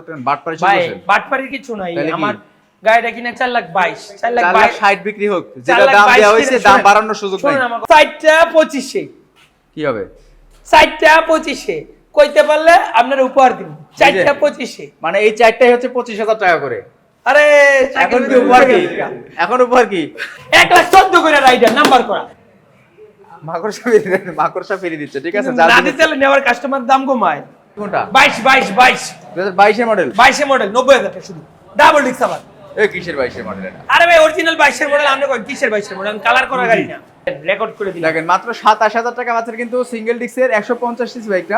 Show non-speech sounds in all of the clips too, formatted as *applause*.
হাজার টাকা বাটপারি ভাই বাটপাড়ির কিছু নাই আমার গাড়িটা কিনে চার লাখ বাইশ চার লাখ চার লাখ বাইশ। ষাট বিক্রি হোক যেটা দাম দেওয়া হয়েছে দাম বাড়ানোর সুযোগ নাই। শোনেন আমার কথা। কি হবে? ষাটটা পঁচিশে। কইতে পারলে আপনার উপহার দিব। চারটা পঁচিশে। মানে এই চারটাই হচ্ছে পঁচিশ হাজার টাকা করে। আরে এখন কি উপহার কি? এখন উপহার কি? এক লাখ চোদ্দ করে রাইডার নাম্বার করা। মাকড়সা ফিরে মাকড়সা ফিরিয়ে দিচ্ছে ঠিক আছে? না দিতে নেওয়ার কাস্টমার দাম কমায়। কোনটা? বাইশ বাইশ বাইশ। দু হাজার মডেল মডেল বাইশে মডেল নব্বই হাজার টাকা শুধু। ডাবল ডিক্স আবার। এ কিসের বাইশের মডেল এটা? আরে ভাই অরিজিনাল বাইশের মডেল আমরা কই কিসের বাইশের মডেল কালার করা গাড়ি না। রেকর্ড করে দিলাম। দেখেন মাত্র সাতাশ হাজার টাকা মাত্র কিন্তু সিঙ্গেল ডিক্সের একশো পঞ্চাশ সিসি বাইকটা।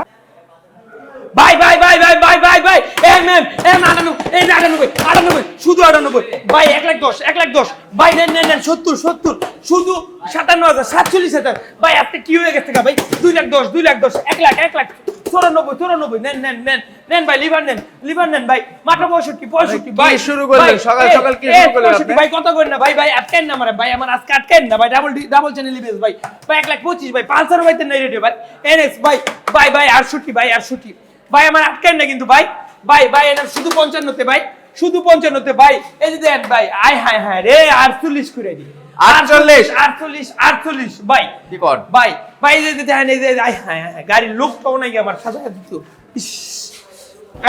ভাই ভাই ভাই ভাই ভাই ভাই ভাই এ ম্যাম এ আটানব্বই এই আটানব্বই আটানব্বই শুধু আটানব্বই। ভাই এক লাখ দশ এক লাখ দশ। ভাই নেন নেন নেন সত্তর সত্তর। শুধু সাতান্ন হাজার সাতচল্লিশ হাজার। ভাই আপনি কি হয়ে গেছে ভাই? দুই লাখ দশ দুই লাখ দশ এক লাখ এক লাখ। চৌরানব্বই চৌরানব্বই নেন নেন নেন নেন ভাই লিভার নেন লিভার নেন ভাই। মাত্র পঁয়ষট্টি পঁয়ষট্টি ভাই শুরু করলেন? সকাল সকাল কি শুরু করলেন পঁয়ষট্টি, ভাই কত করেন না ভাই? ভাই আটকেন না মারে ভাই আমার আজকে আটকেন না ভাই ডাবল ডাবল চ্যানেল লিবেস ভাই। ভাই এক লাখ পঁচিশ ভাই পাঁচশোর ভাইতে নেই রেডিও ভাই। এনএক্স ভাই ভাই ভাই আটষট্টি ভাই আটষট্টি। ভাই আমার আটকেন না কিন্তু ভাই। ভাই ভাই এনার শুধু পঞ্চান্নতে ভাই। শুধু পঞ্চান্নতে ভাই। এই যে দেন ভাই আয় হায় হায় রে আটচল্লিশ করে দিই আটচল্লিশ? আটচল্লিশ আটচল্লিশ ভাই। কি কর? ভাই ভাই এই যে দেখেন এই যে আয় হায় হায় গাড়ির লোকটাও নাকি আমার সাজা দিত।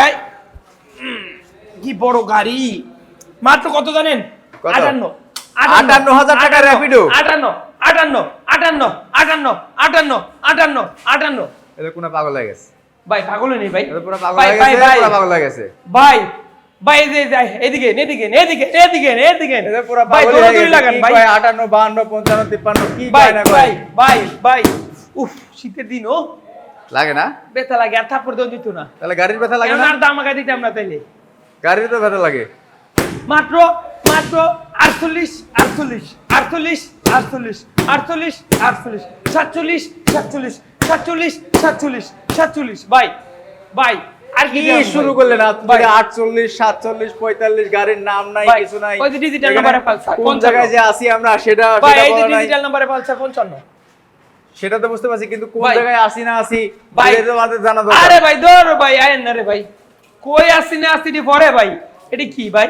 এই, কি বড় গাড়ি। মাত্র কত জানেন? আটান্ন। আটান্ন। হাজার টাকা আটান্ন, আটান্ন। আটান্ন। আটান্ন। আটান্ন। আটান্ন। আটান্ন। আটান্ন। এটা কোনো পাগল হয়ে গেছে। ভাই পাগল নেই ভাই? পুরো পাগল হয়ে গেছে ভাই। পুরো পাগল হয়ে গেছে। ভাই ভাই এই যে যাই এদিকে এদিকে এদিকে এদিকে এদিকে পুরো পাগল হয়ে গেছে। লাগান ভাই। 58 52 55 53 কি ভাই ভাই ভাই ভাই। উফ শীতের দিন ও। লাগে না? ব্যথা লাগে আর থাপ্পড় দেওয়া দিত না। তাহলে গাড়ির ব্যথা লাগে না? আর দাম আগায় দিতাম না তাইলে। গাড়ির তো ব্যথা লাগে। মাত্র মাত্র আটচল্লিশ আটচল্লিশ আটচল্লিশ আটচল্লিশ আটচল্লিশ আটচল্লিশ সাতচল্লিশ সাতচল্লিশ সাতচল্লিশ সাতচল্লিশ। সাতচল্লিশ ভাই ভাই আর কি শুরু? করলেন গাড়ির নাম নাই কিছু নাই। ওই পালসার, কোন জায়গায় যে আসি আমরা সেটা ভাই এই ডিজিটাল নাম্বারে পালসার পঞ্চান্ন। সেটা তো বুঝতে পারছি কিন্তু কোন জায়গায় আসি না আসি ভাই। জানা আরে ভাই ধর ভাই আয়েন না রে ভাই। কই আসি না আসি পরে ভাই? এটা কি ভাই?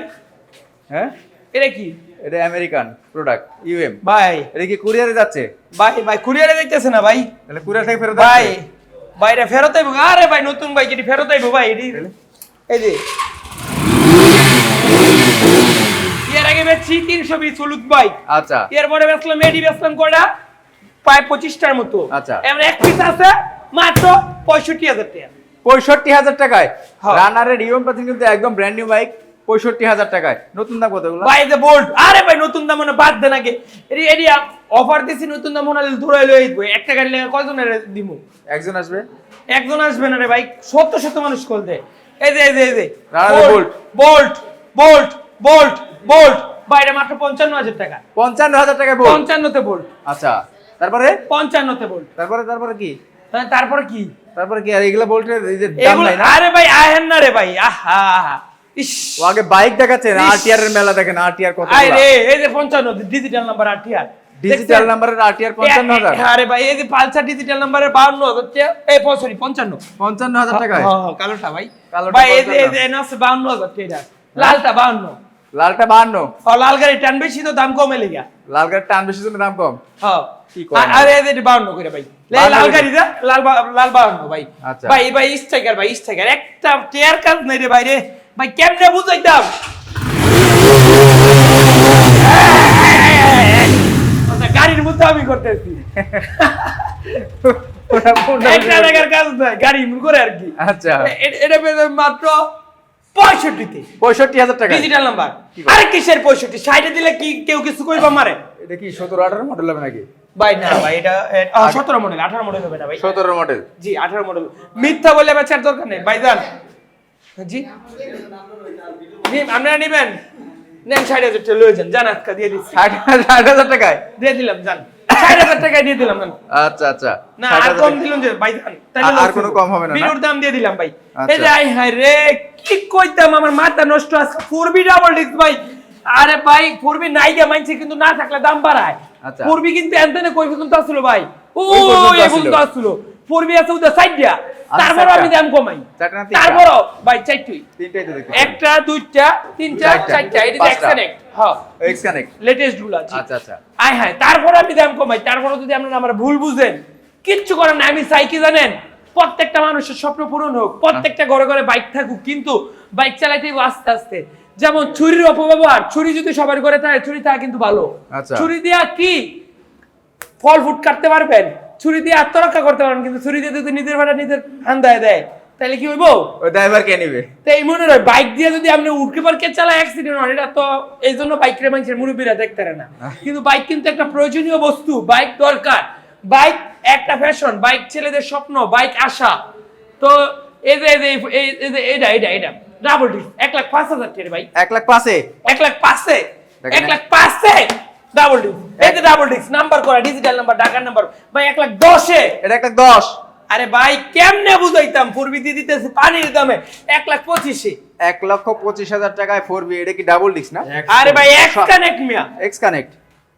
হ্যাঁ? এটা কি? এটা আমেরিকান প্রোডাক্ট ইউএম ভাই। এটা কি কুরিয়ারে যাচ্ছে? ভাই ভাই কুরিয়ারে দেখতেছে না ভাই। তাহলে কুরিয়ার থেকে ফেরত ভাই? বাইরে ফেরত আইবো আরে ভাই নতুন বাইক এটি ফেরত আইবো ভাই এটি এই যে। এর আগে বেচছি তিনশো বিশ হলুদ বাইক। আচ্ছা। এরপরে বেচলাম এডি বেচলাম কয়টা? প্রায় পঁচিশটার মতো। আচ্ছা। এবার এক পিস আছে মাত্র পঁয়ষট্টি হাজার টাকা। পঁয়ষট্টি হাজার টাকায়। হ্যাঁ। রানারের ইউএম পাচ্ছেন কিন্তু একদম ব্র্যান্ড নিউ বাইক পঁয়ষট্টি হাজার টাকায়। নতুন দাম কত ভাই যে বোল্ট আরে ভাই নতুন দাম মনে বাদ দেন আগে। এডি অফার দিছি নতুন দাম মনে ধরে লই আইবো। একটা গাড়ি লেগে কয়জনের দিমু? একজন আসবে? একজন আসবে না রে ভাই শত শত মানুষ কল দে। এই যে এই যে এই যে। Bolt bolt bolt bolt bolt বাইরে মাত্র পঞ্চান্ন হাজার টাকা। পঞ্চান্ন হাজার টাকায় বল পঞ্চান্নতে বোল্ট আচ্ছা তারপরে? পঞ্চান্নতে বোল্ট তারপরে তারপরে কি? তারপরে কি? তারপরে কি আর এগুলো বলতে এই যে দাম নাই না? আরে ভাই আহেন না রে ভাই। আহা। ও আগে বাইক দেখাচ্ছেন আরটিআর এর মেলা দেখেন আরটিআর কত আয় রে এই যে পঞ্চান্ন ডিজিটাল নাম্বার আঠিয়ার ডিজিটাল নাম্বারের আরটিআর পঞ্চান্ন হাজার। আরে ভাই এই যে পালসার ডিজিটাল নাম্বারের বাউন্ন হচ্ছে এই সরি পঞ্চান্ন। পঞ্চান্ন হাজার টাকায়? হ্যাঁ, কালোটা ভাই। কালোটা ভাই এই যে এই 55 যে এনে আছে বাউন্ন হাজার লালটা বাউন্ন। লালটা বাহান্ন ও লাল গাড়ি টান বেশি তো দাম কমে লেগা। লাল গাড়ির টান বেশি জন্য দাম কম? হ্যাঁ। কি? আরে এই যে করে ভাই। লাল গাড়ি দা লাল লাল বাউন্ন ভাই। আচ্ছা। ভাই ভাই স্ট্রাইকার ভাই স্ট্রাইকার একটা টেয়ার কাজ নাই রে ভাই রে। ভাই কেমনে বুঝাইতাম? আচ্ছা, গাড়ির মধ্যে আমি করতেছি একটা টাকার কাজ নাই গাড়ি করে আর কি। আচ্ছা। এটা মাত্র পঁয়ষট্টিতে। পঁয়ষট্টি হাজার টাকা। ডিজিটাল নাম্বার কি আরে কিসের পঁয়ষট্টি? দিলে কি কেউ কিছু মারে? এটা কি সতেরো আঠারো মডেল হবে নাকি? ভাই না ভাই এটা সতেরো মডেল আঠারো মডেল হবে না ভাই। সতেরো মডেল জি আঠারো মডেল মিথ্যা বলে বেচার দরকার নেই ভাইজান। জি। আপনারা নেবেন? নেন ষাট হাজার টাকা লয়ে যান। আজকে দিয়ে দিচ্ছি। ষাট ষাট হাজার টাকায়? দিয়ে দিলাম জান ষাট হাজার টাকায় দিয়ে দিলাম আচ্ছা আচ্ছা। না আর কম দিলাম যে ভাইজান আর- আর কোনো কম হবে না, না? বিনুর দাম দিয়ে দিলাম ভাই। আচ্ছা। এই যে আই হাই রে কি কইতাম আমার মাথা নষ্ট ফোরবি ডাবল ডিস্ক ভাই। আরে ভাই ফোরবি নাই গা মানছে কিন্তু না থাকলে দাম বাড়ায়। আচ্ছা। ফোরবি কিন্তু এনতেনে কই পর্যন্ত আসলো ভাই? ও এই। পর্যন্ত আসলো। ফোরবি আছে উদা সাইড দিয়া। তারপরও আমি দাম কমাই? তারপরও ভাই চারটি একটা দুইটা তিনটা চারটা, এটা। এক্সকানেক্ট হ্যাঁ। লেটেস্টগুলো আচ্ছা আচ্ছা। আয় হ্যাঁ তারপর আমি দাম কমাই। তারপরে যদি আপনারা আমার ভুল বুঝেন কিচ্ছু করেন না আমি চাই কি জানেন? প্রত্যেকটা মানুষের স্বপ্ন পূরণ হোক প্রত্যেকটা ঘরে ঘরে বাইক থাকুক কিন্তু বাইক চালাইতে আস্তে আস্তে। যেমন ছুরির অপব্যবহার ছুরি যদি সবার ঘরে থাকে ছুরি থাকা কিন্তু ভালো। আচ্ছা। ছুরি দিয়া কি? ফল ফুট কাটতে পারবেন? ছুরি দিয়ে আত্মরক্ষা করতে পারবেন কিন্তু ছুরি দিয়ে যদি নিজের ভাড়া নিজের হান্দায় দেয় তাহলে কি হইব? ওই ড্রাইভার কে নিবে। তো এই মনে হয় বাইক দিয়ে যদি আপনি উঠকে পারকে চালায় অ্যাক্সিডেন্ট হয় এটা তো এই জন্য বাইক রে মানুষের মুরব্বীরা দেখতে না। কিন্তু বাইক কিন্তু একটা প্রয়োজনীয় বস্তু বাইক দরকার। বাইক একটা ফ্যাশন বাইক ছেলেদের স্বপ্ন বাইক আশা। তো এই যে এই যে এই- যে এটা এটা এটা ডাবল ডিস এক লাখ পাঁচ হাজার টাকা ভাই। এক লাখ পাশে এক লাখ পাঁচে এক লাখ পাঁচে। ডাবল ডিস এই যে ডাবল ডিস নাম্বার করা ডিজিটাল নাম্বার ঢাকার নাম্বার ভাই এক লাখ দশে। এটা এক লাখ দশ। আরে ভাই কেমনে বুঝাইতাম? পূর্বী দিয়ে দিতেছি পানির দামে। এক লাখ পঁচিশে। এক লক্ষ পঁচিশ হাজার টাকায় ফোর বি এটা কি ডাবল ডিস্ক না? আরে ভাই এক্স কানেক্ট মিয়া। এক্স কানেক্ট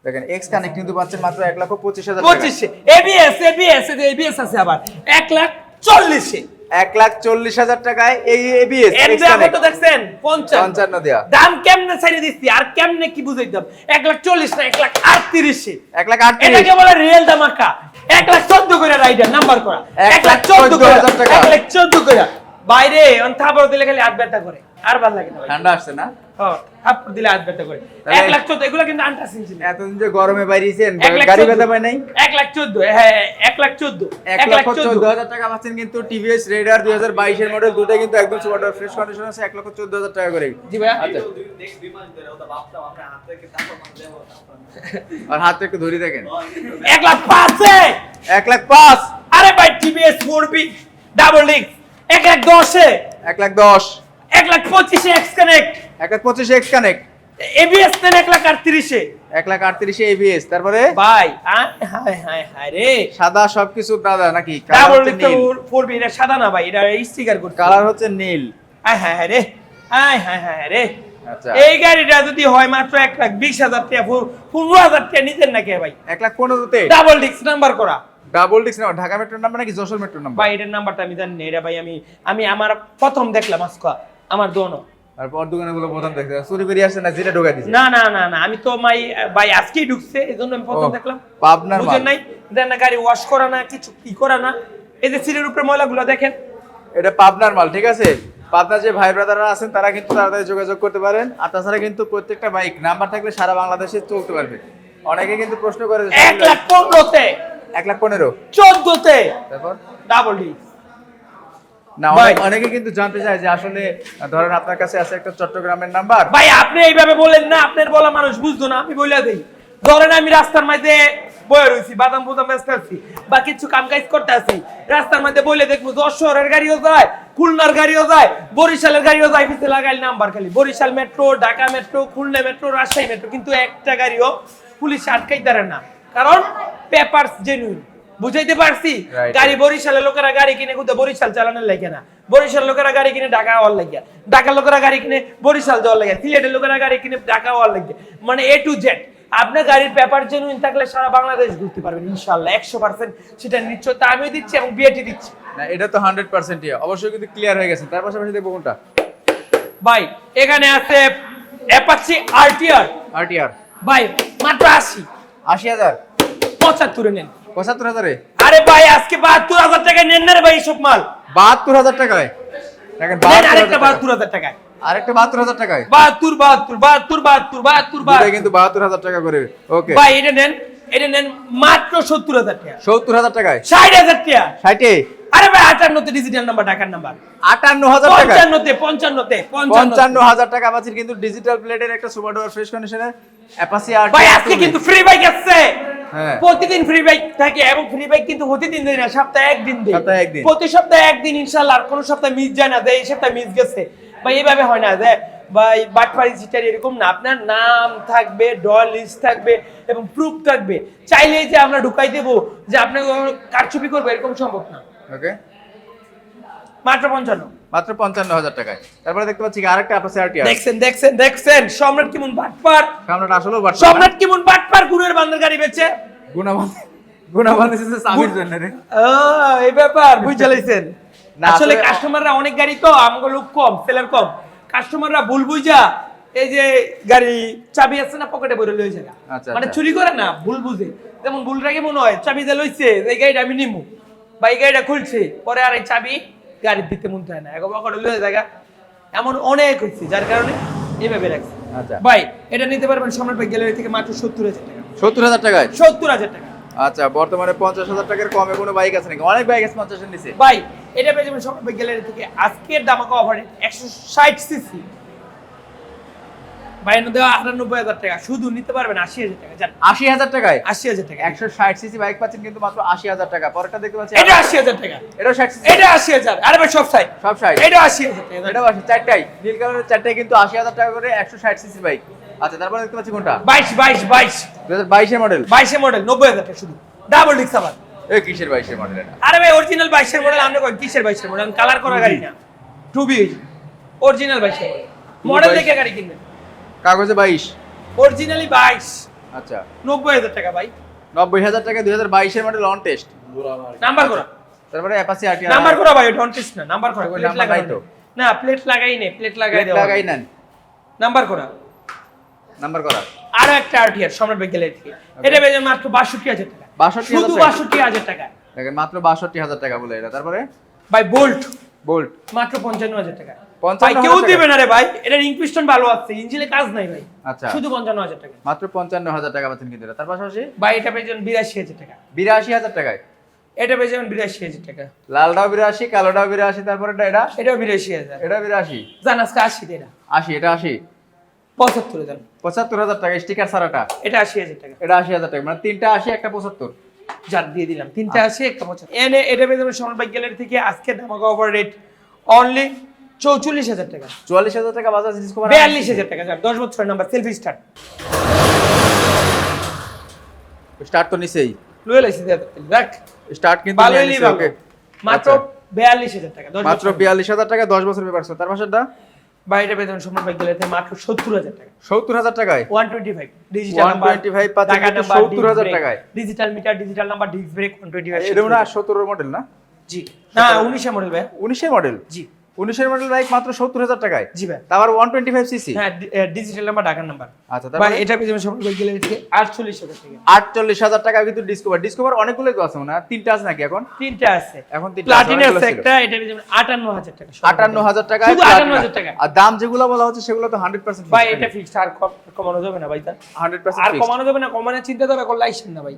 দেখেন এক্স কানেক্ট কিন্তু পাচ্ছেন মাত্র এক লক্ষ পঁচিশ হাজার। পঁচিশে। এবিএস এবিএস এবিএস আছে আবার। এক লাখ চল্লিশে। এক লাখ চল্লিশ হাজার টাকায় এই এবিএস দাম কত দেখছেন? পঞ্চান্ন। দেয়া। দাম কেমনে ছাড়িয়ে দিচ্ছি? আর কেমনে কি বুঝাইতাম এক লাখ চল্লিশ না এক লাখ আটত্রিশে। এক লাখ আটত্রিশ। এটাকে বলে রিয়েল দামাকা এক লাখ চোদ্দ করে রাইডার নাম্বার করা। এক লাখ চোদ্দ করে এক লাখ চোদ্দ করে বাইরে অন্থাবর দিলে খালি হাত ব্যথা করে। আর ভালো লাগে না ঠান্ডা আসছে না? থাপ্পড় দিলে হাত ব্যথা করে। এক লাখ চোদ্দ এগুলো কিন্তু আনটাসিং ছিল। এতদিন যে গরমে বাইরিয়েছেন গাড়ি ব্যথা পায় নাই? এক লাখ চোদ্দ হ্যাঁ এক লাখ চোদ্দ এক লক্ষ চোদ্দ। হাজার টাকা পাচ্ছেন কিন্তু টিভিএস রেডার দুই হাজার বাইশের মডেল দুটো কিন্তু একদম সুপার ফ্রেশ কন্ডিশন আছে এক লক্ষ চোদ্দ হাজার টাকা করে। জি ভাইয়া। আচ্ছা। আর হাতটা একটু ধরে দেখেন। এক লাখ পাঁচে এক লাখ পাঁচ। আরে ভাই TVS four B double disc এক লাখ দশে এক লাখ দশ। এক লাখ পঁচিশে এক্স কানেক্ট এক লাখ পঁচিশে এক্স কানেক্ট এবিএস নেন এক লাখ আটত্রিশে। এক লাখ আটত্রিশে এবিএস তারপরে? ভাই হায় হায় হায় রে। সাদা সবকিছু দাদা নাকি? ডাবল এটা সাদা না ভাই এটা স্টিকার করতে কালার হচ্ছে নীল। আয় হায় হায় রে। আয় হায় হায় রে। আচ্ছা। এই গাড়িটা যদি হয় মাত্র এক লাখ বিশ হাজার টাকা পনেরো হাজার টাকা নিতেন নাকি ভাই? এক লাখ পনেরোতে? ডাবল ডিস্ক নাম্বার করা। ডাবল ডিস্ক না ঢাকা মেট্রোর নাম্বার নাকি যশোর মেট্রোর নাম্বার ভাই এটার নাম্বারটা আমি জানি না এটা ভাই আমি আমি আমার প্রথম দেখলাম আজকে। আমার দোনো। আর পর দোকানে বলে প্রথম দেখতে চুরি করে আসছে না যেটা ঢোকা দিছে। না না না না আমি তো মাই ভাই আজকেই ঢুকছে এই জন্য আমি প্রথম দেখলাম। পাবনার বুঝেন নাই? দেন না গাড়ি ওয়াশ করা না কিছু কি করা না। এই যে সিটের উপরে ময়লাগুলো দেখেন। এটা পাবনার মাল ঠিক আছে? পাবনা যে ভাই ব্রাদাররা আছেন তারা কিন্তু তাড়াতাড়ি যোগাযোগ করতে পারেন। আর তাছাড়া কিন্তু প্রত্যেকটা বাইক নাম্বার থাকলে সারা বাংলাদেশে চলতে পারবে। অনেকে কিন্তু প্রশ্ন করে এক লাখ পনেরোতে। এক লাখ পনেরো? চোদ্দতে। তারপর? ডাবল ডি না অনেকে কিন্তু জানতে চায় যে আসলে ধরেন আপনার কাছে আছে একটা চট্টগ্রামের নাম্বার। ভাই আপনি এইভাবে বলেন না আপনার বলা মানুষ বুঝতো না আমি বলে দেই। ধরেন আমি রাস্তার মধ্যে বয়ে রয়েছি বাদাম বুদাম ব্যস্ত আছি বা কিছু কাম কাজ করতে আছি রাস্তার মধ্যে বলে দেখব যশোরের গাড়িও যায় খুলনার গাড়িও যায় বরিশালের গাড়িও যায় পিছিয়ে লাগাইল নাম্বার খালি। Barishal metro Dhaka metro Khulna metro Rajshahi metro কিন্তু একটা গাড়িও পুলিশ আটকাই পারে না। কারণ পেপারস জেনুইন বুঝাইতে পারছি? গাড়ি বরিশালের লোকেরা গাড়ি কিনে কোথাও বরিশাল চালানোর লাগে না। বরিশাল লোকেরা গাড়ি কিনে ঢাকা হওয়ার লাগে। ঢাকার লোকেরা গাড়ি কিনে বরিশাল যাওয়ার লাগে। সিলেটের লোকেরা গাড়ি কিনে ঢাকা হওয়ার লাগে। মানে এ টু জেড আপনার গাড়ির পেপার জেনুইন থাকলে সারা বাংলাদেশ ঘুরতে পারবেন ইনশাল্লাহ একশো পার্সেন্ট সেটা নিশ্চয়তা আমিও দিচ্ছি এবং বিএটি দিচ্ছি। না এটা তো হান্ড্রেড পার্সেন্ট অবশ্যই কিন্তু ক্লিয়ার হয়ে গেছে। তার পাশাপাশি দেখব কোনটা? ভাই এখানে আছে অ্যাপাচি আরটিআর আরটিআর ভাই মাত্র আশি। আশি হাজার। পঁচাত্তরে নেন। পঁচাত্তর হাজারে? আরে ভাই আজকে বাহাত্তর হাজার টাকা নেন না রে ভাই সব মাল। বাহাত্তর হাজার টাকায়? দেখেন আরেকটা বাহাত্তর হাজার টাকায়। আরেকটা বাহাত্তর হাজার টাকায়? বাহাত্তর বাহাত্তর বাহাত্তর বাহাত্তর বাহাত্তর কিন্তু বাহাত্তর হাজার টাকা করে। ওকে ভাই এটা নেন। এটা নেন মাত্র সত্তর হাজার টাকা। সত্তর হাজার টাকায়? ষাট হাজার টাকা। ষাটে? আরে ভাই আটান্নতে ডিজিটাল নাম্বার ঢাকার নাম্বার আটান্ন হাজার পঞ্চান্নতে পঞ্চান্নতে পঞ্চান্ন হাজার টাকা কিন্তু ডিজিটাল প্লেটের একটা সুপার ফ্রেশ কন্ডিশনের অ্যাপাসি আর ভাই আজকে কিন্তু ফ্রি বাইক আসছে। হ্যাঁ। প্রতিদিন ফ্রি বাইক থাকে এবং ফ্রি বাইক কিন্তু প্রতিদিন দেয় না সপ্তাহে একদিন দেয়। সপ্তাহে একদিন। প্রতি সপ্তাহে একদিন ইনশাআল্লাহ আর কোন সপ্তাহে মিস যায় না যে এই সপ্তাহে মিস গেছে। ভাই এইভাবে হয় না যে বাটপাড়ি এরকম না। আপনার নাম থাকবে ডল লিস্ট থাকবে এবং প্রুফ থাকবে। চাইলেই যে আমরা ঢুকাই দেবো যে আপনার কারচুপি করব এরকম সম্ভব না। ওকে মাত্র পঞ্চান্ন। মাত্র পঞ্চান্ন হাজার টাকায়। তারপরে দেখতে পাচ্ছি আরেকটা দেখছেন দেখছেন দেখছেন। সম্রাট কেমন বাটপার। সামনেটা আসলেও বাট সম্রাট কেমন বাটপার গুণের বান্দার গাড়ি বেচে। গুণাবান গুণাবান এসেছে সামির জন্য রে। আহ, এই ব্যাপার বুঝে লাইছেন আসলে আসলে- কাস্টমাররা অনেক গাড়ি তো আমাকে লোক কম সেলার কম। কাস্টমাররা ভুল বুঝা এই যে গাড়ি চাবি আছে না পকেটে ভরে লয়ে যায়। আচ্ছা, মানে আচ্ছা। চুরি করে না ভুল বুঝে। যেমন ভুল রাখে মনে হয় চাবি দিয়ে লইছে এই গাড়িটা আমি নিমু। বা এই গাড়িটা খুলছে পরে আর এই চাবি গাড়ির দিতে মন চায় না। এখন পকেটে লয়ে জায়গা। এমন অনেক হচ্ছে যার কারণে এইভাবে রাখছে। আচ্ছা। ভাই এটা নিতে পারবেন সম্রাট গ্যালারি থেকে মাত্র সত্তর হাজার টাকা। সত্তর হাজার টাকায়? সত্তর হাজার টাকা। আচ্ছা বর্তমানে পঞ্চাশ হাজার টাকার কমে কোনো বাইক আছে নাকি? অনেক বাইক আছে পঞ্চাশের নিচে। ভাই এটা পেয়ে যাবেন ভাই গ্যালারি থেকে। আজকের দামাকা অফারে একশো ষাট সিসি ভাই এনে দেওয়া আটানব্বই হাজার টাকা। শুধু নিতে পারবেন আশি হাজার টাকা। জান আশি হাজার টাকায়? আশি হাজার টাকা। একশো ষাট সিসি বাইক পাচ্ছেন কিন্তু মাত্র আশি হাজার টাকা। পরেরটা দেখতে পাচ্ছি এটা আশি হাজার টাকা। এটাও ষাট সিসি এটা আশি হাজার। আরে ভাই সব সাই সব ষাট। এটা আশি হাজার টাকা। এটাও আশি। চারটাই। নীল কালারের চারটাই কিন্তু আশি হাজার টাকা করে একশো ষাট সিসি বাইক আচ্ছা তারপরে দেখতে পাচ্ছি কোনটা? বাইশ বাইশ বাইশ। দু হাজার বাইশের মডেল বাইশে মডেল নব্বই হাজার টাকা শুধু। ডাবল ডিক্স আবার। এই কিসের বাইশের মডেল এটা? আরে ভাই অরিজিনাল বাইশের মডেল আমরা কই কিসের বাইশের মডেল কালার করা গাড়ি না। টু বি অরিজিনাল বাইশের মডেল দেখে গাড়ি কিনবেন। কাগজে বাইশ। অরিজিনালি বাইশ। আচ্ছা। নব্বই হাজার টাকা ভাই। নব্বই হাজার টাকা দুই হাজার বাইশের মডেল অন টেস্ট নাম্বার করা। তারপরে অ্যাপাসি আরটি নাম্বার করা ভাই ওটা অনটেস্ট না। নাম্বার করা। প্লেট লাগাই তো। না প্লেট লাগাই নেই প্লেট লাগাই দেওয়া লাগাই নেন। নাম্বার করা। নাম্বার করা। আরও একটা আরটিআর সম্রাট বেগেলের থেকে এটা বেজে মাত্র বাষট্টি হাজার টাকা। 62,000 শুধু টাকা? বাষট্টি হাজার টাকা। দেখেন মাত্র বাষট্টি হাজার টাকা বলে এটা। তারপরে? ভাই বোল্ট বোল্ট মাত্র পঞ্চান্ন হাজার টাকা। ভাই কেউ দিবে না রে ভাই। এটার ইনকুইস্টন ভালো আছে ইঞ্জিনে কাজ নাই ভাই। আচ্ছা। শুধু টাকা। মাত্র পঞ্চান্ন হাজার টাকা পাচ্ছেন কিন্তু তার পাশাপাশি? ভাই এটা পেয়ে যাবেন বিরাশি হাজার টাকা। বিরাশি হাজার টাকায়। এটা পেয়ে যাবেন বিরাশি হাজার টাকা। লালটাও বিরাশি কালোটাও বিরাশি তারপরে এটা? এটা এটাও বিরাশি হাজার। এটা বিরাশি। জান আজকে আশি এটা। আশি এটা আশি? পঁচাত্তর জান পঁচাত্তর হাজার টাকা স্টিকার সারাটা এটা আশি হাজার টাকা। এটা আশি হাজার টাকা মানে তিনটা আশি একটা পঁচাত্তর? যার দিয়ে দিলাম। তিনটা আছে একটা পঁচাত্তর। এনে এটা পেয়ে যাবেন বাইক গ্যালারি থেকে আজকে ধামাকা ওভার রেট অনলি চৌচল্লিশ হাজার টাকা। চুয়াল্লিশ হাজার টাকা বাজাজ ডিসকভার বিয়াল্লিশ হাজার টাকা যার দশ বছরের নাম্বার সেলফি স্টার্ট স্টার্ট তো নিছেই। লুয়ে লাইছি দেখ স্টার্ট কিন্তু ভালো নিয়ে এলি নিছে, ভালো okay। মাত্র আচ্ছা, বিয়াল্লিশ হাজার টাকা মাত্র বিয়াল্লিশ হাজার টাকা দশ বছর পেপার তার পাশেরটা বাইরে বেতন সম্রাট গেলে গ্যালারিতে মাত্র সত্তর হাজার টাকা। সত্তর হাজার টাকায়? ওয়ান টোয়েন্টি ফাইভ ডিজিটাল 125 পাচ্ছেন কিন্তু 70,000 টাকায়। Digital meter digital number disc brake one twenty five এটা সত্তরের মডেল না? জি। না উনিশে মডেল ভাই উনিশে মডেল জি। উনিশের মডেল বাইক মাত্র সত্তর হাজার টাকায়? জি ভাই। তারপর ওয়ান টোয়েন্টি ফাইভ সিসি হ্যাঁ ডিজিটাল নাম্বার ঢাকার নাম্বার আচ্ছা ভাই এটা পেয়ে সম্রাট বাইক থেকে আটচল্লিশ হাজার টাকা। আটচল্লিশ হাজার টাকা কিন্তু ডিসকভার ডিসকভার অনেকগুলো তো আছে হয়। তিনটা আছে নাকি এখন? তিনটা আছে। এখন তিনটা প্লাটিনা আছে একটা এটা পেয়ে যাবেন আটান্ন হাজার টাকা। আটান্ন হাজার টাকা শুধু আটান্ন হাজার টাকা। আর দাম যেগুলো বলা হচ্ছে সেগুলো তো হান্ড্রেড পার্সেন্ট ভাই এটা ফিক্সড আর কমানো যাবে না ভাই তার। হান্ড্রেড আর কমানো যাবে না কমানোর চিন্তা যাবে করলে আইসেন না ভাই।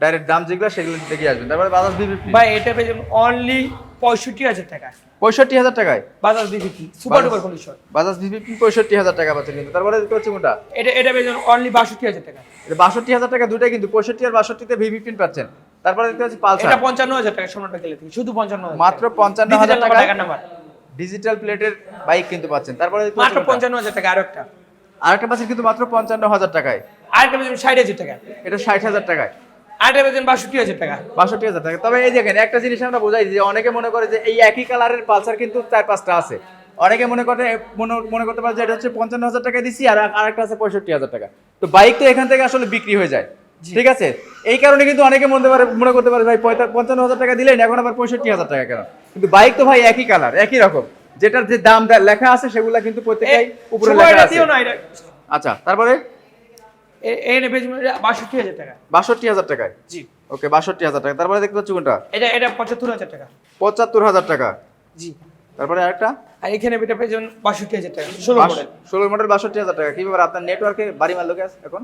ডাইরেক্ট দাম যেগুলো সেগুলো দেখে আসবেন। তারপরে বাজাজ ভাই এটা পেয়ে যাবেন অনলি পঁয়ষট্টি হাজার টাকা। পঁয়ষট্টি হাজার টাকায়। Bajaj B fifty super duper condition Bajaj B fifty পঁয়ষট্টি হাজার টাকা পাচ্ছেন কিন্তু তারপরে দেখতে পাচ্ছি কোনটা? এটা এটা যাবেন অনলি বাষট্টি হাজার টাকা। এটা বাষট্টি হাজার টাকা দুটাই কিন্তু পঁয়ষট্টি আর বাষট্টিতে ভি ফিফটিন পাচ্ছেন। তারপরে দেখতে পাচ্ছি এটা পঞ্চান্ন হাজার টাকা সোনাটা গেলে শুধু পঞ্চান্ন মাত্র টাকা। 55,000 Digital number, নাম্বার ডিজিটাল প্লেটের বাইক কিন্তু পাচ্ছেন। তারপরে মাত্র পঞ্চান্ন হাজার টাকা আরও একটা আরেকটা পাচ্ছেন কিন্তু মাত্র পঞ্চান্ন হাজার টাকায়। আরেকটা যাবেন ষাট হাজার টাকা। এটা ষাট হাজার টাকায়। আরেকটা পেয়ে বাষট্টি হাজার টাকা। বাষট্টি হাজার টাকা। তবে এই দেখেন একটা জিনিস আমরা বোঝাই যে অনেকে মনে করে যে এই একই কালারের পালসার কিন্তু চার পাঁচটা আছে। অনেকে মনে করে মনে করতে পারে যে এটা হচ্ছে পঞ্চান্ন হাজার টাকা দিচ্ছি আর আরেকটা আছে পঁয়ষট্টি হাজার টাকা। তো বাইক তো এখান থেকে আসলে বিক্রি হয়ে যায়। ঠিক আছে? এই কারণে কিন্তু অনেকে মনে পারে মনে করতে পারে ভাই পঞ্চান্ন হাজার টাকা দিলেন এখন আবার পঁয়ষট্টি হাজার টাকা কেন? কিন্তু বাইক তো ভাই একই কালার একই রকম। যেটার যে দাম লেখা আছে সেগুলা কিন্তু প্রত্যেকটাই উপরে লেখা আছে। আচ্ছা তারপরে? এ- এই বাষট্টি হাজার টাকা। বাষট্টি হাজার টাকায়? জি। ওকে বাষট্টি হাজার টাকা। তারপরে দেখতে পাচ্ছি কোনটা? এটা এটা পঁচাত্তর হাজার টাকা। পঁচাত্তর হাজার টাকা। জি। তারপরে আরেকটা? আর এখানে এটা পেয়ে বাষট্টি হাজার টাকা ষোলো মডেল ষোলো মডেল বাষট্টি হাজার টাকা। কি ব্যাপার আপনার নেটওয়ার্কে বাড়ি মারলো গ্যাস এখন?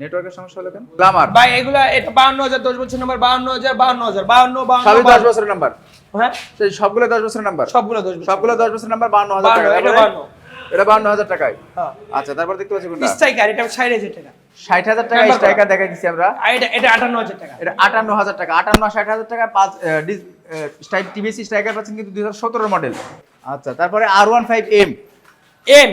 নেটওয়ার্কের সমস্যা হলো কেন? গ্লামার ভাই এগুলা এটা বাউন্ন হাজার দশ বছর নাম্বার বাউন্ন হাজার বাউন্ন হাজার বাউন্ন সবই দশ বাউন্ন বছরের নাম্বার হ্যাঁ? সেই সবগুলো দশ বছরের নাম্বার সবগুলো দশ বছর সবগুলো দশ বছরের নাম্বার বান্ন হাজার টাকা। এটা 52 এটা হাজার টাকায়। হ্যাঁ। আচ্ছা তারপর দেখতে পাচ্ছি কোনটা? স্ট্রাইকার এটা ষাট হাজার টাকা। ষাট হাজার টাকা স্ট্রাইকার দেখাই দিচ্ছি আমরা। এটা এটা আটান্ন হাজার টাকা। এটা আটান্ন হাজার টাকা। আটান্ন ষাট হাজার টাকা পাঁচ স্ট্রাইক টিভিসি স্ট্রাইকার পাচ্ছেন কিন্তু দুই হাজার সতেরো মডেল। আচ্ছা তারপরে R one five M. M.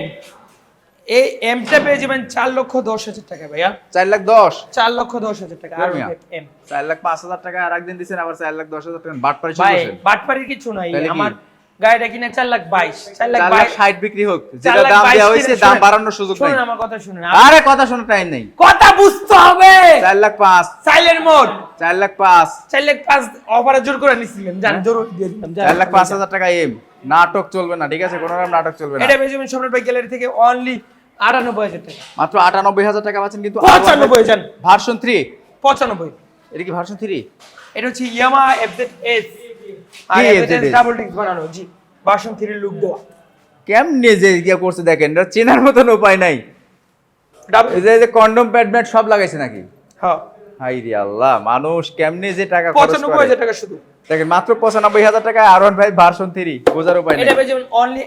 এই এমটা পেয়ে যাবেন চার লক্ষ দশ হাজার টাকা ভাইয়া। চার লাখ দশ। চার লক্ষ দশ হাজার টাকা আর। এম। চার লাখ পাঁচ হাজার টাকা আর একদিন দিচ্ছেন আবার চার লাখ দশ হাজার টাকা বাট পারি বাটপাড়ির কিছু নাই। আমার গাড়িটা কিনে চার লাখ বাইশ চার লাখ বাইশ। ষাট বিক্রি হোক যেটা দাম দেওয়া হয়েছে দাম বাড়ানোর সুযোগ শুনুন আমার কথা শুনুন আরে কথা শোনার টাইম নেই। কথা বুঝতে হবে। চার লাখ পাঁচ। সাইলেন্ট মোড চার লাখ পাঁচ। চার লাখ পাঁচ অফারে জোর করে নিছিলেন জান জোর দিয়ে দিলাম চার লাখ পাঁচ হাজার টাকা এম নাটক চলবে না ঠিক আছে? কোনো রকম নাটক চলবে না। এটা সম্রাট ভাই গ্যালারি থেকে অনলি আটানব্বই হাজার টাকা। মাত্র আটানব্বই হাজার টাকা পাচ্ছেন কিন্তু পঁচানব্বই ভার্সন থ্রি পঁচানব্বই। এটা কি ভার্সন থ্রি এটা হচ্ছে ইয়ামা এফজেড এস আর কি ডাবল ডিস্ক বানানো জি। বাসন থ্রি লুক দেওয়া। কেমনে যে ইয়ে করছে দেখেন এটা চেনার মতন উপায় নাই। এই যে কন্ডম প্যাড ম্যাড সব লাগাইছে নাকি? হ্যাঁ। হাই রে আল্লাহ মানুষ কেমনে যে টাকা খরচ করে। হাজার টাকা শুধু। দেখেন মাত্র পঁচানব্বই হাজার টাকায় R one five version three বোঝার উপায় নেই। এটা পেয়ে অনলি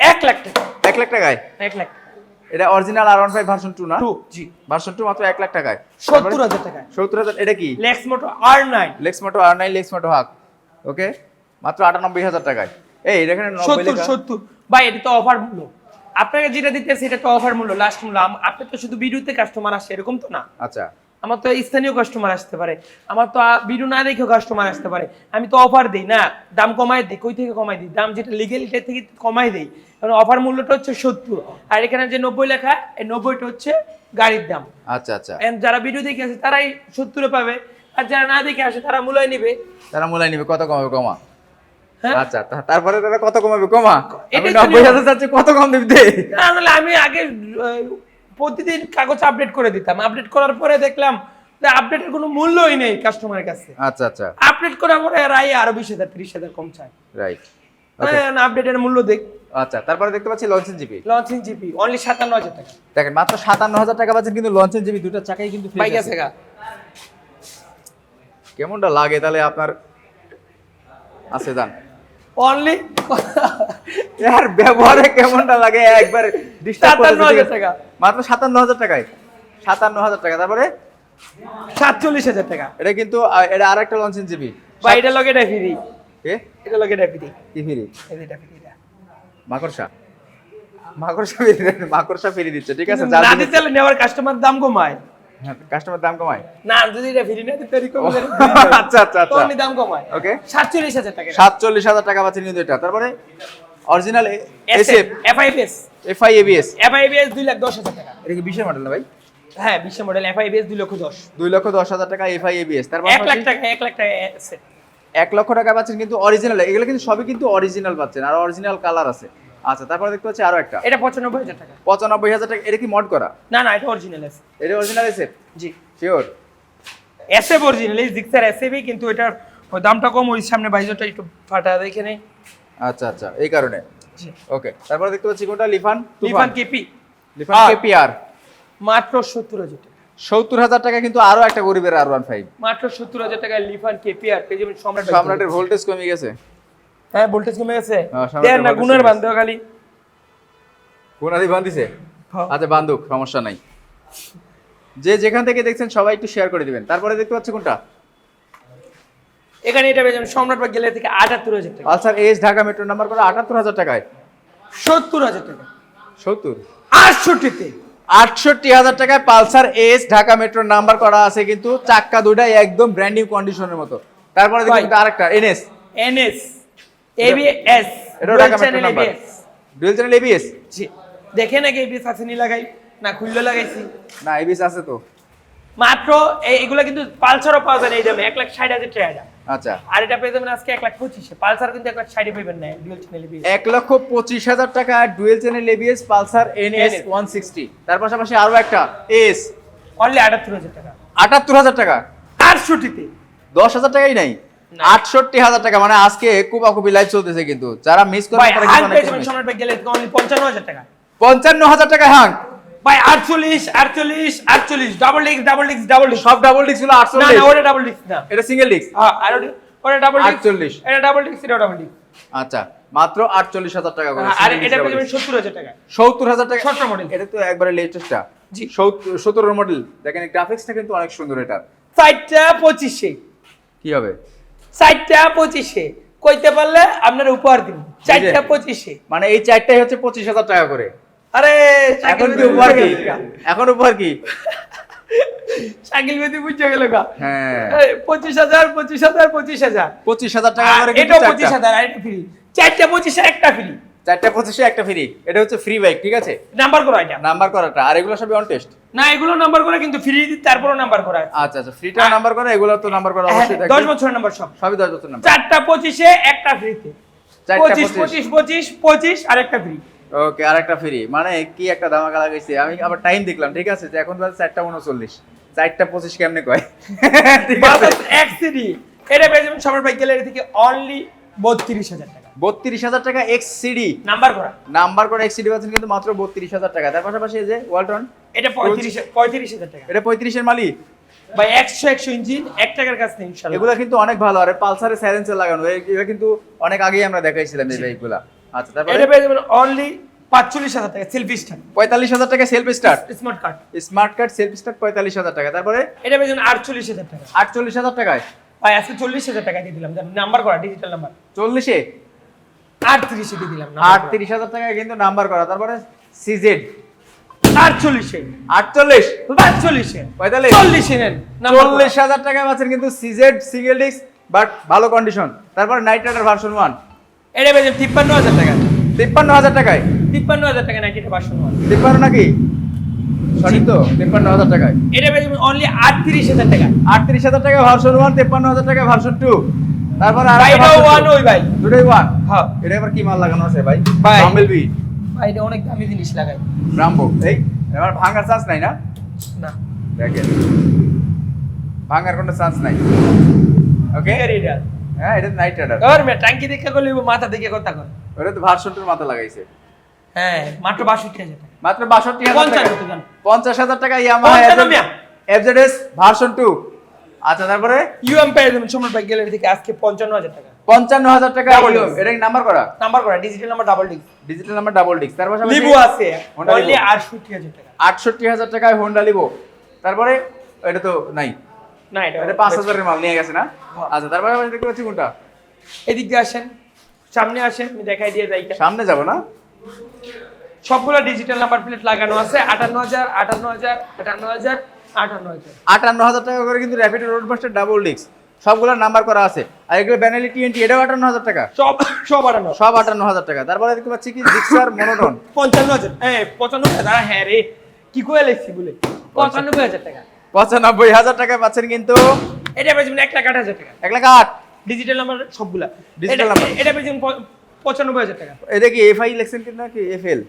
এক লাখ টাকা। এক লাখ টাকায়? এক লাখ। এটা original R one five version two না? টু জি। ভার্সন টু মাত্র এক লাখ টাকায়। সত্তর হাজার টাকায়। সত্তর হাজার এটা কি? লেক্স মোটো আর নাইন লেক্স মোটো আর নাইন লেক্স মোটো হাক ওকে? মাত্র আটানব্বই হাজার টাকায়। এই এখানে সত্তর সত্তর। ভাই এটা তো অফার মূল্য। আপনাকে যেটা দিতেছে এটা তো অফার মূল্য লাস্ট মূল্য। আপনি তো শুধু ভিডিওতে কাস্টমার আসে এরকম তো না? আচ্ছা। আমার তো স্থানীয় কাস্টমার আসতে পারে। আমার তো ভিডিও না দেখেও কাস্টমার আসতে পারে। আমি তো অফার দিই না? দাম কমাই দিই কই থেকে কমাই দিই? দাম যেটা লিগেল এটা থেকে কমাই দিই। কারণ অফার মূল্যটা হচ্ছে সত্তর। আর এখানে যে নব্বই লেখা এই নব্বইটা হচ্ছে গাড়ির দাম। আচ্ছা আচ্ছা। যারা ভিডিও দেখে আসে তারাই সত্তরে পাবে। আর যারা না দেখে আসে তারা মূলায় নিবে। তারা মূল্যায় নিবে কত কমাবে কমা? হ্যাঁ? আচ্ছা তারপরে তারা কত কমাবে কমা? আমি নব্বই হাজার চাচ্ছি কত কম দিবে নাহলে আমি আগে প্রতিদিন কাগজ আপডেট করে দিতাম। আপডেট করার পরে দেখলাম আপডেটের কোনো মূল্যই নেই কাস্টমারের কাছে। আচ্ছা আচ্ছা। আপডেট করার পরে রাই আরও বিশ হাজার ত্রিশ হাজার কম চায়। রাইট আপডেটের মূল্য দেখ আচ্ছা তারপরে দেখতে পাচ্ছি লঞ্চেন জিপি লঞ্চিং জিপি অনলি সাতান্ন হাজার টাকা। দেখেন মাত্র সাতান্ন হাজার টাকা পাচ্ছেন কিন্তু লঞ্চেন জিপি দুটো চাকাই কিন্তু fresh বাইক আছে। আছে গা কেমনটা লাগে তাহলে আপনার? আছে দান অনলি ইয়ার ব্যবহারে কেমনটা লাগে? একবার ডিস্টার্ব করে 57,000 টাকা। মাত্র সাতান্ন হাজার টাকায়? সাতান্ন হাজার টাকা তারপরে? সাতচল্লিশ হাজার টাকা। এটা কিন্তু এটা আরেকটা লঞ্চেন জিপি বা এটা লগে এটা ফ্রি। এ এটা লগে এটা ফ্রি। কি ফিরি? এটা ফ্রি মাকড়সা। মাকড়সা ফিরি মাকড়সা ফিরি দিচ্ছে ঠিক আছে না দিতে নেওয়ার কাস্টমার দাম কমায়। কাস্টমার দাম কমায়? না যদি এটা ফ্রি না এরকম *laughs* আচ্ছা আচ্ছা আচ্ছা। দাম কমায়। ওকে টাকা। টাকা এটা। তারপরে অরিজিনাল এসএফ এফআইবিএস এফআই এবিএস এফআইবিএস দুই লাখ দশ হাজার টাকা। এটা কি মডেল না ভাই? হ্যাঁ বিশ্ব মডেল এফআইবিএস দুই লক্ষ দশ। দুই লক্ষ দশ হাজার টাকা এফআই এবিএস তারপর এক লাখ টাকা এক লাখ টাকা set। এক লক্ষ টাকা পাচ্ছেন কিন্তু অরিজিনাল এগুলো কিন্তু সবই কিন্তু অরিজিনাল পাচ্ছেন আর অরিজিনাল কালার আছে। আচ্ছা তারপরে দেখতে পাচ্ছি আরও একটা। এটা পঁচানব্বই হাজার টাকা। পঁচানব্বই হাজার টাকা এটা কি মড করা? না না এটা অরিজিনাল আছে এটা অরিজিনাল এসএফ জি। শিওর এসএফ অরিজিনাল এই জিক্সার এসএফই কিন্তু এটার দামটা কম ওই সামনে বাইজটা একটু ফাটা দেখে নেই। আচ্ছা আচ্ছা এই কারণে। জি। ওকে তারপরে দেখতে পাচ্ছি কোনটা? লিফান? লিফান কেপি। লিফান কেপি আর- মাত্র সত্তর হাজার টাকা। সত্তর হাজার টাকা কিন্তু আরও একটা গরিবের আর ওয়ান ফাইভ মাত্র সত্তর হাজার টাকা লিফান কেপি আর সম্রাট সম্রাটের ভোল্টেজ। কমে গেছে। হ্যাঁ ভোল্টেজ কমে গেছে। হ্যাঁ, দেন না গুণের বান্ধব খালি। বান্ধিছে? হ্যাঁ। আচ্ছা বান্ধুক সমস্যা নাই। যে যেখান থেকে দেখছেন সবাই একটু শেয়ার করে দিবেন। তারপরে দেখতে পাচ্ছি কোনটা? এখানে এটা সম্রাট বা গেলে থেকে আটাত্তর হাজার টাকা। Pulsar S Dhaka metro number করে আটাত্তর হাজার টাকায়। সত্তর হাজার টাকা। সত্তর? আটষট্টিতে। আটষট্টি হাজার টাকায় Pulsar S Dhaka metro number করা আছে কিন্তু চাক্কা দুটাই একদম ব্র্যান্ড নিউ কন্ডিশনের মতো। তারপরে। দেখুন আরেকটা এনএস। এনএস। এবিএস এটাও Dhaka metro number dual channel ABS জি। দেখে নাকি এবিএস আছে নি লাগাই। না খুললে লাগাইছি। না এবিএস আছে তো। মাত্র এগুলা কিন্তু পালসারও পাওয়া যায় না এই দামে এক লাখ ষাট হাজার টাকা। আচ্ছা। আর এটা পেয়ে যাবেন আজকে এক লাখ পঁচিশে। পালসার কিন্তু এক লাখ ষাটে পাইবেন না ডুয়েল চ্যানেল এবিএস এক লক্ষ পঁচিশ হাজার টাকা dual channel ABS Pulsar NS one sixty তার পাশাপাশি আরও একটা এস অনলি আটাত্তর হাজার টাকা। আটাত্তর হাজার টাকা? আটষট্টিতে দশ হাজার টাকাই নাই। আটষট্টি হাজার টাকা মানে আজকে কুপাকুপি লাইভ চলতেছে কিন্তু। যারা মিস করে পঞ্চান্ন হাজার টাকা। পঞ্চান্ন হাজার টাকা হাং ভাই আটচল্লিশ আটচল্লিশ আটচল্লিশ ডাবল ডিক্স ডাবল ডিক্স ডাবল ডিক্স সব ডাবল ডিস্ক ছিল না না ওটা ডাবল ডিক্স না। এটা সিঙ্গেল হ্যাঁ আর ওটা- ডাবল ডিক্স 48 এটা ডাবল ডিক্স এটা ডাবল ডিক্স আচ্ছা মাত্র আটচল্লিশ হাজার টাকা করে। আর এটা পেয়ে যাবেন সত্তর হাজার টাকা। সত্তর হাজার টাকা সতেরো model। এটা তো একবারে লেটেস্টটা জি। সতেরো মডেল দেখেন গ্রাফিক্সটা কিন্তু অনেক সুন্দর এটা। চারটা পঁচিশে। কি হবে? চারটা পঁচিশে। কইতে পারলে আপনার উপহার দিব। চারটা পঁচিশে। মানে এই চারটাই হচ্ছে পঁচিশ হাজার টাকা করে। আরে এখন কি উপহার কি? এখন উপহার কি? শাকিল বেদি বুঝে গেল গা। হ্যাঁ। পঁচিশ হাজার পঁচিশ হাজার পঁচিশ হাজার। পঁচিশ হাজার টাকা আর করে চারটা। পঁচিশ হাজার এটা ফ্রি চারটা পঁচিশে একটা ফ্রি চারটা পঁচিশে একটা ফ্রি এটা হচ্ছে ফ্রি বাইক ঠিক আছে? নাম্বার করা এটা। নাম্বার করাটা। আর এগুলো সবই অন টেস্ট না এগুলো নাম্বার করা কিন্তু ফ্রি তারপরও নাম্বার করা আছে। আচ্ছা আচ্ছা ফ্রিটা নাম্বার করা এগুলো তো নাম্বার করা হ্যাঁ, অবশ্যই থাকবে বছরের নাম্বার সব। সবই দশ বছর নাম্বার চারটা পঁচিশে একটা ফ্রিতে চারটা পঁচিশ পঁচিশ। পঁচিশ পঁচিশ পঁচিশ আর একটা ফ্রি ওকে আর একটা ফ্রি মানে কি একটা ধামাকা লাগাইছে? আমি আবার টাইম দেখলাম ঠিক আছে? যে এখন বাজে চারটা উনচল্লিশ। চারটা পঁচিশ কেমনে কয়? ঠিক আছে। এক সিডি এটা পেয়ে যাবেন সবার বাইক গ্যালারি থেকে অনলি বত্রিশ হাজার টাকা। বত্রিশ হাজার টাকা এক্স সিডি নাম্বার করা। নাম্বার করে এক্স সিডি পাচ্ছেন কিন্তু মাত্র বত্রিশ হাজার টাকা। তার পাশাপাশি যে ওয়ালটন এটা পঁয়ত্রিশ পঁয়ত্রিশ হাজার টাকা। এটা পঁয়ত্রিশের মালি বা একশো একশো ইঞ্জিন এক টাকার কাছ ইনশাল্লাহ এগুলো কিন্তু অনেক ভালো। আর পালসারে সাইলেন্সার লাগানো এগুলো কিন্তু অনেক আগেই আমরা দেখাইছিলাম এই বাইকগুলা। আচ্ছা তারপরে? এটা পেয়ে যাবেন অনলি পাঁচচল্লিশ হাজার টাকা সেলফি স্টার পঁয়তাল্লিশ হাজার টাকা self start smart card smart card self start পঁয়তাল্লিশ হাজার টাকা। তারপরে? এটা পেয়ে যাবেন আটচল্লিশ হাজার টাকা। আটচল্লিশ হাজার টাকায়। ভাই আজকে চল্লিশ হাজার টাকা দিয়ে দিলাম। নাম্বার করা ডিজিটাল নাম্বার। চল্লিশে? আটত্রিশে দিয়ে দিলাম। আটত্রিশ হাজার টাকায় কিন্তু নাম্বার করা। তারপরে সিজেড আটচল্লিশে আটচল্লিশ? আটচল্লিশে পঁয়তাল্লিশ? চল্লিশে নেন। চল্লিশ হাজার টাকায় পাচ্ছেন কিন্তু সিজেড সিঙ্গেল ডিস্ক বাট ভালো কন্ডিশন তারপর নাইট রাইডার ভার্সন ওয়ান এটা যাবেন তিপ্পান্ন হাজার টাকা। তিপ্পান্ন হাজার টাকায়? তিপ্পান্ন হাজার টাকা নাকি এটা পাঁচশো নয় তিপ্পান্ন নাকি? সঠিক তো তিপ্পান্ন হাজার টাকায়। এটা পেয়ে অনলি আটত্রিশ হাজার টাকা। আটত্রিশ হাজার টাকা ভার্সন ওয়ান তিপ্পান্ন হাজার টাকা ভার্সন টু তারপর আর ওয়ান ওই ভাই। দুটোই ওয়ান হ্যাঁ। এটা এবার কি মাল লাগানো আছে ভাই? ভাই। রাম্বেল বি ভাই এটা অনেক দামি জিনিস লাগাই। রাম্বো এই এবার ভাঙার চান্স নাই না? না। দেখেন। ভাঙার কোনো চান্স নাই। ওকে এটা হ্যাঁ এটা নাইট রাইডার মে টাঙ্কি দেখে করলে মাথা দেখে কথা কর ওটা তো ভার্সন টুর মাথা লাগাইছে। হ্যাঁ মাত্র বাষট্টি হাজার টাকা। মাত্র বাষট্টি হাজার টাকা। পঞ্চান্ন তো জান। পঞ্চাশ হাজার টাকা ইয়ামাহা এফজেডএস ভার্সন টু আচ্ছা তারপরে? ইউএম পেয়ে যাবেন সম্রাট বাইক গ্যালারি থেকে আজকে পঞ্চান্ন হাজার টাকা। পঞ্চান্ন হাজার টাকা এটা কি নাম্বার করা? নাম্বার করা digital number double disc digital number double disc তার পাশাপাশি লিবু আছে অনলি। আটষট্টি হাজার টাকা। আটষট্টি হাজার টাকায় হোন্ডা লিবো তারপরে এটা তো নাই। না এটা এটা পাঁচ হাজারের মাল নিয়ে গেছে না? হ্যাঁ। আচ্ছা তারপরে আবার দেখতে পাচ্ছি কোনটা? এদিক দিয়ে আসেন সামনে আসেন আমি দেখাই দিয়ে যাই। সামনে যাব না? সবগুলো ডিজিটাল নাম্বার প্লেট লাগানো আছে আটান্ন হাজার আটান্ন হাজার আটান্ন হাজার আটান্ন হাজার টাকা করে কিন্তু rapid road master double disc সবগুলোর নাম্বার করা আছে। আর এগুলো ব্যানালি টিএনটি এটাও আটান্ন হাজার টাকা। সব সব আটান্ন। সব আটান্ন হাজার টাকা। তারপরে দেখতে পাচ্ছি কি? জিক্সার মনোটন পঞ্চান্ন হাজার হ্যাঁ পঁচানব্বই হাজার হ্যাঁ রে কি করে লেখছি বলে? পঁচানব্বই হাজার টাকা। পঁচানব্বই হাজার টাকা পাচ্ছেন কিন্তু এটা পেয়েছেন এক লাখ আট হাজার টাকা। এক লাখ আট। ডিজিটাল নাম্বার সবগুলা। এটা- number। এটা পেয়েছেন পঁচানব্বই হাজার টাকা। এটা কি এফআই লেখছেন কিন্তু নাকি এফএল।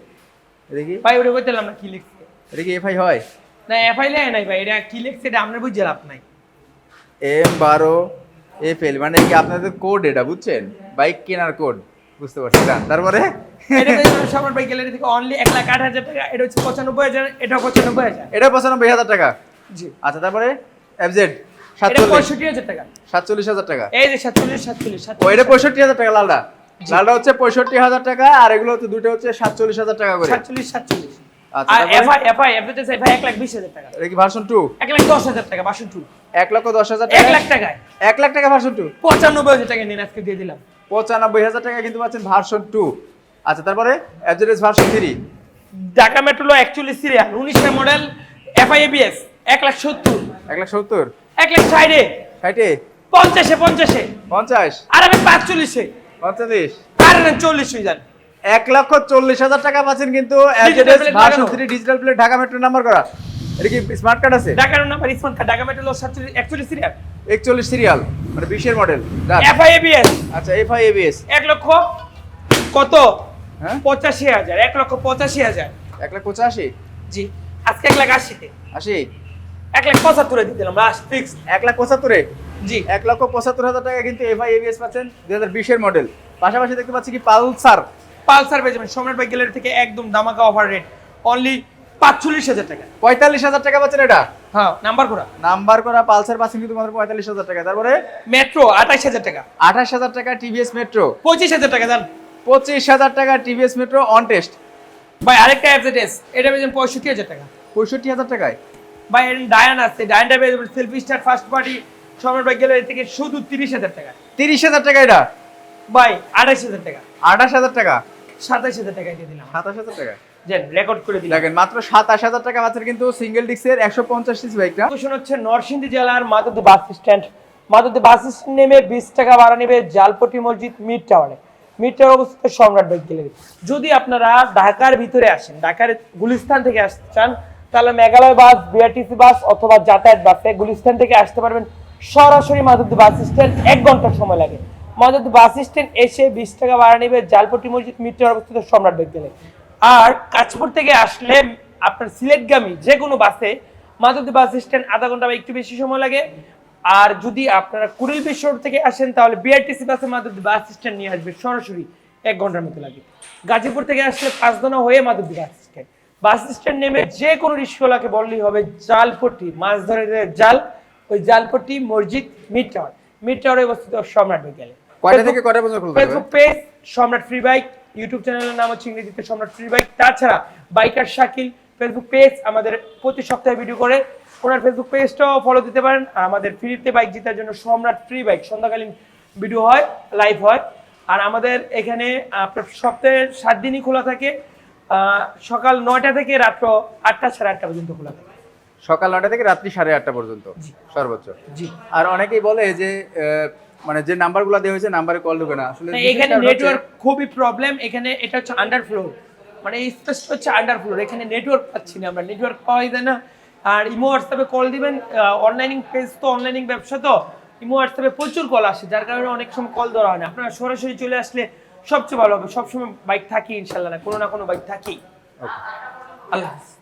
এটা কি ভাই ওটা বলতে না কি লিখছে? এটা কি এফআই হয়। না এফআই লেখে নাই ভাই এটা কি লিখছে এটা আপনার বুঝে লাভ নাই। এম বারো এফএল মানে কি আপনাদের কোড এটা বুঝছেন? বাইক কেনার কোড বুঝতে পারছি না তারপরে? সম্রাট বাইক গ্যালারি থেকে অনলি এক লাখ আট হাজার টাকা এটা হচ্ছে পঁচানব্বই হাজার এটা পঁচানব্বই হাজার। এটা পঁচানব্বই হাজার টাকা? জি। আচ্ছা তারপরে? এফজেড পঁয়ষট্টি হাজার টাকা। সাতচল্লিশ হাজার টাকা? এই যে সাতচল্লিশ সাতচল্লিশ ও এটা পঁয়ষট্টি হাজার টাকা লালটা লালটা হচ্ছে পঁয়ষট্টি হাজার টাকা আর এগুলো হচ্ছে দুটো হচ্ছে সাতচল্লিশ হাজার টাকা করে। সাতচল্লিশ সাতচল্লিশ। আর তারপরে? এফআই এফআই এফআই এফআই এক লাখ বিশ হাজার টাকা। এটা কি ভার্সন লাখ দশ হাজার টাকা লক্ষ লাখ টাকায়। এক লাখ টাকা ভার্সন টু পঁচানব্বই হাজার টাকা নিন আজকে দিয়ে দিলাম। পঁচানব্বই হাজার টাকা কিন্তু পাচ্ছেন ভার্সন টু আচ্ছা তারপরে? ভার্সন ঢাকা সিরিয়াল উনিশের মডেল এফআই এবিএস এক লাখ সত্তর। এক লাখ সত্তর? এক লাখ ষাটে ষাটে পঞ্চাশে পঞ্চাশে পঞ্চাশ? আর আমি পাঁচচল্লিশে পঞ্চাশ? আর নেন চল্লিশ হয়ে যান এক লক্ষ চল্লিশ হাজার টাকা পাচ্ছেন কিন্তু digital plate Dhaka metro number করা। এটা কি স্মার্ট কার্ড আছে? ঢাকার নাম্বার ইসমান কার্ড ঢাকা সাতচল্লিশ একচল্লিশ সিরিয়াল একচল্লিশ সিরিয়াল মানে বিশের মডেল এফআই এবিএস আচ্ছা এফ আই এবিএস এক লক্ষ কত? হ্যাঁ? পঁচাশি হাজার এক লক্ষ পঁচাশি হাজার। এক লাখ পঁচাশি? জি আজকে এক লাখ আশিতে। আশি? এক লাখ পঁচাত্তরে দিয়ে দিলাম লাস্ট ফিক্স এক লাখ পঁচাত্তরে? জি। এক লক্ষ পঁচাত্তর হাজার টাকা কিন্তু এফ আই এবিএস পাচ্ছেন দুই হাজার বিশের মডেল পাশাপাশি দেখতে পাচ্ছি কি পালসার। পালসার পেয়ে যাবেন সম্রাট বাইক গ্যালারি থেকে একদম দামাকা অফার রেট অনলি পাঁচচল্লিশ হাজার টাকা। পঁয়তাল্লিশ হাজার টাকা পাচ্ছেন এটা? হ্যাঁ নাম্বার করা। নাম্বার করা পালসার পাচ্ছেন কিন্তু মাত্র পঁয়তাল্লিশ হাজার টাকা। তারপরে? মেট্রো আঠাইশ হাজার টাকা। আঠাশ হাজার টাকা টিভিএস মেট্রো পঁচিশ হাজার টাকা দেন পঁচিশ হাজার টাকা টিভিএস মেট্রো অন টেস্ট ভাই আরেকটা এফজেডএস এটা পেয়ে যাবেন পঁয়ষট্টি হাজার টাকা। পঁয়ষট্টি হাজার টাকায়? ভাই এর ডায়ান আছে। ডায়ানটা পেয়ে যাবেন selfie star first party Samrat bike gallery থেকে শুধু তিরিশ হাজার টাকা। তিরিশ হাজার টাকা এটা? ভাই আঠাইশ হাজার টাকা। আঠাশ হাজার টাকা? সাতাইশ হাজার টাকা দিয়ে দিলাম। সাতাশ হাজার টাকা? রেকর্ড করে দিলাম। দেখেন মাত্র সাতাশ হাজার টাকা পাচ্ছেন কিন্তু সিঙ্গেল একশো পঞ্চাশ সিসি বাইকটা। লোকেশন হচ্ছে নরসিংদী জেলার মাদুদি বাস স্ট্যান্ড মাদুদি বাস স্ট্যান্ড নেমে বিশ টাকা ভাড়া নেবে জালপটি মসজিদ মিড টাওয়ারে। মিড টাওয়ার অবস্থিত সম্রাট বাইক গ্যালারি। যদি আপনারা ঢাকার ভিতরে আসেন ঢাকার গুলিস্তান থেকে আসতে চান তাহলে মেঘালয় বাস বিআরটিসি বাস অথবা যাতায়াত বাসে গুলিস্তান থেকে আসতে পারবেন। সরাসরি মাদুদি বাস স্ট্যান্ড এক ঘণ্টার সময় লাগে। মাদুদি বাস স্ট্যান্ড এসে বিশ টাকা ভাড়া নেবে জালপটি মসজিদ মিড অবস্থিত সম্রাট বাইক আর কাঁচপুর থেকে আসলে আপনার সিলেটগামী যে কোনো বাসে মাধবদী বাস স্ট্যান্ড আধা ঘণ্টা বা একটু বেশি সময় লাগে। আর যদি আপনারা কুড়িল বিশ্ব থেকে আসেন, তাহলে বিআরটিসি বাসে মাধবদী বাস স্ট্যান্ড নিয়ে আসবে সরাসরি এক ঘণ্টার মতো লাগে। গাজীপুর থেকে আসলে পাঁচদনা হয়ে Madhabdi bus stand. Bus stand নেমে যে কোনো রিস্কওয়ালাকে বললেই হবে, জালপট্টি, মাছ ধরে জাল। ওই জালপট্টি মসজিদ মিড টাওয়ার মিড টাওয়ারে অবস্থিত সম্রাট বিকেলে কয়টা থেকে কয়টা পর্যন্ত হবে Facebook page Samrat free bike YouTube চ্যানেলের নাম হচ্ছে ইংরেজিতে সম্রাট ফ্রি বাইক তাছাড়া বাইকার শাকিল ফেসবুক পেজ আমাদের প্রতি সপ্তাহে ভিডিও করে। ওনার ফেসবুক পেজটাও ফলো দিতে পারেন। আর আমাদের ফ্রিতে বাইক জেতার জন্য সম্রাট ফ্রি বাইক সন্ধ্যাকালীন ভিডিও হয় লাইভ হয়। আর আমাদের এখানে আপনার সপ্তাহে সাত দিনই খোলা থাকে। আহ, সকাল নয়টা থেকে রাত্র আটটা সাড়ে আটটা পর্যন্ত খোলা থাকে। সকাল নয়টা থেকে রাত্রি সাড়ে আটটা পর্যন্ত সর্বোচ্চ। জি। আর অনেকেই বলে যে আহ, মানে যে নাম্বারগুলো দেওয়া হয়েছে নাম্বারে কল ঢুকে না। আসলে এখানে নেটওয়ার্ক খুবই প্রবলেম এখানে এটা হচ্ছে আন্ডার ফ্লোর মানে স্পেস হচ্ছে আন্ডার ফ্লোর এখানে নেটওয়ার্ক পাচ্ছি না আমরা নেটওয়ার্ক পাওয়াই যায় না। আর ইমো হোয়াটসঅ্যাপে কল দিবেন অনলাইনিং পেজ তো অনলাইনিং ব্যবসা তো ইমো হোয়াটসঅ্যাপে প্রচুর কল আসে যার কারণে অনেক সময় কল ধরা হয় না। আপনারা সরাসরি চলে আসলে সবচেয়ে ভালো হবে সবসময় বাইক থাকি ইনশাল্লাহ না কোনো না কোনো বাইক থাকি. আল্লাহ হাফেজ।